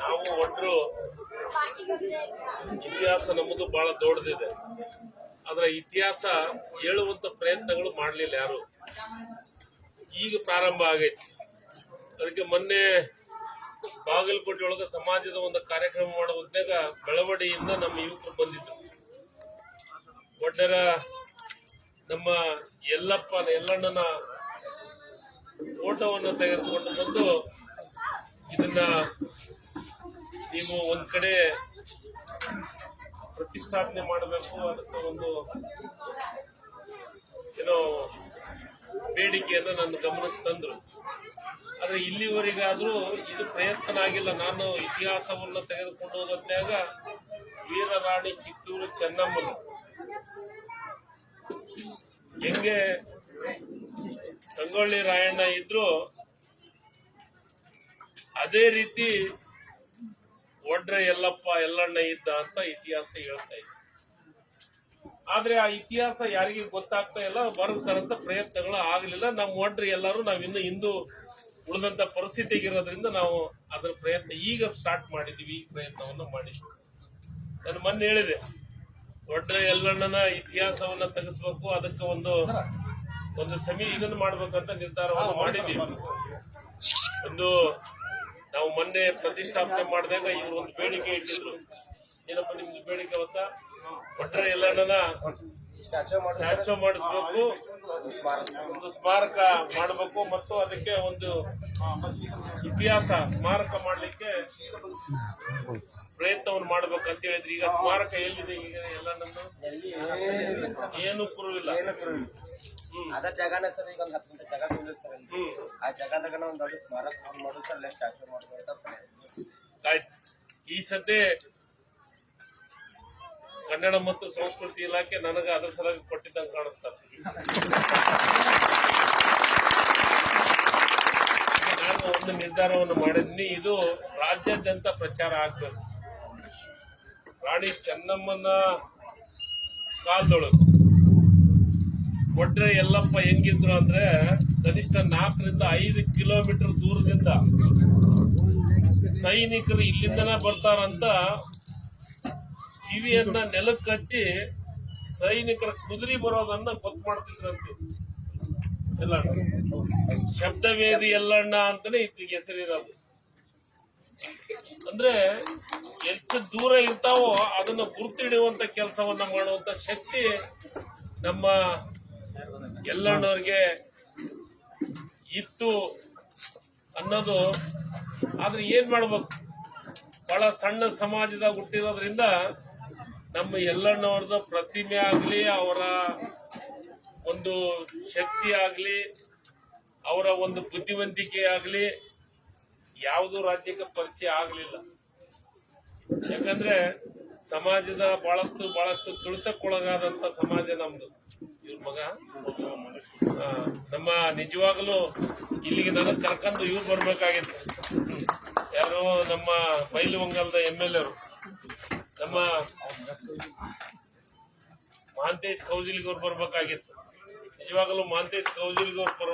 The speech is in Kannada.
ನಾವು ಒಟ್ರು ಇತಿಹಾಸ ನಮ್ಮದು ಬಹಳ ದೊಡ್ಡದಿದೆ. ಆದ್ರೆ ಇತಿಹಾಸ ಹೇಳುವಂತ ಪ್ರಯತ್ನಗಳು ಮಾಡಲಿಲ್ಲ ಯಾರು. ಈಗ ಪ್ರಾರಂಭ ಆಗೈತಿ. ಅದಕ್ಕೆ ಮೊನ್ನೆ ಬಾಗಲಕೋಟೆ ಒಳಗೆ ಸಮಾಜದ ಒಂದು ಕಾರ್ಯಕ್ರಮ ಮಾಡೋ ಹೊತ್ನ್ಯಾಗ ಬೆಳವಡಿಯಿಂದ ನಮ್ಮ ಯುವಕರು ಬಂದಿದ್ರು. ಒಡ್ಡರ ನಮ್ಮ ಯಲ್ಲಪ್ಪನ ಎಲ್ಲಣ್ಣನ ಫೋಟೋವನ್ನು ತೆಗೆದುಕೊಂಡು ಬಂದು ಇದನ್ನ ನೀವು ಒಂದ್ ಕಡೆ ಪ್ರತಿಷ್ಠಾಪನೆ ಮಾಡಬೇಕು ಅದಕ್ಕೆ ಒಂದು ಏನೋ ಬೇಡಿಕೆಯನ್ನು ನನ್ನ ಗಮನಕ್ಕೆ ತಂದ್ರು. ಆದ್ರೆ ಇಲ್ಲಿವರೆಗಾದ್ರೂ ಇದು ಪ್ರಯತ್ನ ಆಗಿಲ್ಲ. ನಾನು ಇತಿಹಾಸವನ್ನು ತೆಗೆದುಕೊಂಡು ಹೋಗೋದ್ನ್ಯಾಗ ವೀರರಾಣಿ ಕಿತ್ತೂರು ಚೆನ್ನಮ್ಮನ. ಹೆಂಗೆ ಸಂಗೊಳ್ಳಿ ರಾಯಣ್ಣ ಇದ್ರು ಅದೇ ರೀತಿ ಒಡ್ರೆ ಎಲ್ಲಪ್ಪ ಎಲ್ಲಣ್ಣ ಇದ್ದ ಅಂತ ಇತಿಹಾಸ ಹೇಳ್ತಾ ಇದೆ. ಆದ್ರೆ ಆ ಇತಿಹಾಸ ಯಾರಿಗೆ ಗೊತ್ತಾಗ್ತಾ ಇಲ್ಲ ಬರತಾರಂತ ಪ್ರಯತ್ನಗಳು ಆಗಲಿಲ್ಲ. ನಮ್ಮ ಒಡ್ರೆ ಎಲ್ಲರೂ ನಾವಿನ್ನು ಹಿಂದೂ ಉಳಿದಂತ ಪರಿಸ್ಥಿತಿಗಿರೋದ್ರಿಂದ ನಾವು ಅದರ ಪ್ರಯತ್ನ ಈಗ ಸ್ಟಾರ್ಟ್ ಮಾಡಿದೀವಿ, ಈ ಪ್ರಯತ್ನವನ್ನು ಮಾಡಿದ್ವಿ ನಾನು ಮೊನ್ನೆ ಹೇಳಿದೆ ಒಡ್ರೆ ಎಲ್ಲಣ್ಣನ ಇತಿಹಾಸವನ್ನ ತೆಗೆಸ್ಬೇಕು, ಅದಕ್ಕೆ ಒಂದು ಒಂದು ಸಮಿ ಇದನ್ನು ಮಾಡ್ಬೇಕಂತ ನಿರ್ಧಾರವನ್ನು ಮಾಡಿದ್ದೀವಿ. ಒಂದು ನಾವು ಮೊನ್ನೆ ಪ್ರತಿಷ್ಠಾಪನೆ ಮಾಡಿದಾಗ ಇವರು ಒಂದು ಬೇಡಿಕೆ ಇಟ್ಟಿದ್ರು. ಏನಪ್ಪ ನಿಮ್ದು ಬೇಡಿಕೆ ಅವತ್ತ ಒಟ್ಟರೆ ಎಲ್ಲ ಸ್ಟ್ಯಾಚು ಮಾಡಿ ಸ್ಟ್ಯಾಚು ಮಾಡಿಸ್ಬೇಕು ಒಂದು ಸ್ಮಾರಕ ಮಾಡಬೇಕು ಮತ್ತು ಅದಕ್ಕೆ ಒಂದು ಇತಿಹಾಸ ಸ್ಮಾರಕ ಮಾಡಲಿಕ್ಕೆ ಪ್ರಯತ್ನವನ್ನು ಮಾಡ್ಬೇಕು ಅಂತ ಹೇಳಿದ್ರು. ಈಗ ಸ್ಮಾರಕ ಎಲ್ಲಿದೆ ಈಗ ಎಲ್ಲ ನಮ್ದು ಏನು ಪುರವಿಲ್ಲ ಹ್ಮ್. ಅದ ಜಾಗನೇ ಸರ್ ಈಗ ಒಂದ್ ಹತ್ತು ಗಂಟೆ ಜಾಗ. ಹ್ಮ್. ಆ ಒಂದು ಸ್ಮಾರಕ ಈ ಸದ್ಯ ಕನ್ನಡ ಮತ್ತು ಸಂಸ್ಕೃತಿ ಇಲಾಖೆ ನನಗೆ ಅದರ ಸಲುವಾಗಿ ಕೊಟ್ಟಿದ್ದಂಗೆ ಕಾಣಿಸ್ತಾರೆ ನಾನು ಒಂದು ನಿರ್ಧಾರವನ್ನು ಮಾಡಿದ್ನಿ. ಇದು ರಾಜ್ಯಾದ್ಯಂತ ಪ್ರಚಾರ ಆಗ್ಬೇಕು. ರಾಣಿ ಚೆನ್ನಮ್ಮನ ಕಾಲದೊಳಗೆ. ಒಟ್ರೆ ಎಲ್ಲಪ್ಪ ಹೆಂಗಿದ್ರು ಅಂದ್ರೆ ಕನಿಷ್ಠ ನಾಲ್ಕರಿಂದ ಐದು ಕಿಲೋಮೀಟರ್ ದೂರದಿಂದ ಸೈನಿಕರು ಇಲ್ಲಿಂದನೇ ಬರ್ತಾರಂತ ಕಿವಿಯನ್ನ ನೆಲಕ್ಕೆ ಹಚ್ಚಿ ಸೈನಿಕರ ಕುದುರೆ ಬರೋದನ್ನ ಗೊತ್ತು ಮಾಡ್ತಿದ್ರಂತೆ. ಎಲ್ಲ ಶಬ್ದವೇದಿ ಎಲ್ಲಣ್ಣ ಅಂತಾನೆ ಇದಕ್ಕೆ ಹೆಸರಿರೋದು. ಅಂದ್ರೆ ಎಷ್ಟು ದೂರ ಇರ್ತಾವೋ ಅದನ್ನ ಗುರುತಿಡುವಂತ ಕೆಲಸವನ್ನ ಮಾಡುವಂತ ಶಕ್ತಿ ನಮ್ಮ ಎಲ್ಲಣ್ಣವ್ರಿಗೆ ಇತ್ತು ಅನ್ನೋದು, ಆದ್ರೆ ಏನ್ ಮಾಡ್ಬೇಕು? ಬಹಳ ಸಣ್ಣ ಸಮಾಜದಾಗ ಹುಟ್ಟಿರೋದ್ರಿಂದ ನಮ್ಮ ಎಲ್ಲಣ್ಣವ್ರದ ಪ್ರತಿಮೆ ಆಗಲಿ, ಅವರ ಒಂದು ಶಕ್ತಿ ಆಗಲಿ, ಅವರ ಒಂದು ಬುದ್ಧಿವಂತಿಕೆ ಆಗಲಿ, ಯಾವುದು ರಾಜ್ಯಕ್ಕೆ ಪರಿಚಯ ಆಗಲಿಲ್ಲ. ಯಾಕಂದ್ರೆ ಸಮಾಜದ ಬಹಳಷ್ಟು ಬಹಳಷ್ಟು ತುಳಿತಕ್ಕೊಳಗಾದಂತ ಸಮಾಜ ನಮ್ದು. ಇವ್ರ ಮಗ? ನಮ್ಮ ನಿಜವಾಗಲೂ ಇಲ್ಲಿಗೆ ನನಗೆ ಕರ್ಕೊಂಡು ಇವ್ರು ಬರ್ಬೇಕಾಗಿತ್ತು. ಯಾರು ನಮ್ಮ ಬೈಲುವಂಗಲದ ಎಂ ಎಲ್ ಎರು. ನಮ್ಮ ಮಾಂತೇಶ್ ಕೌಜಿಲ್ಗೆ ಅವ್ರು ಬರ್ಬೇಕಾಗಿತ್ತು. ನಿಜವಾಗಲೂ ಮಾಂತೇಶ್ ಕೌಜಿಲ್ಗೆ ಅವ್ರು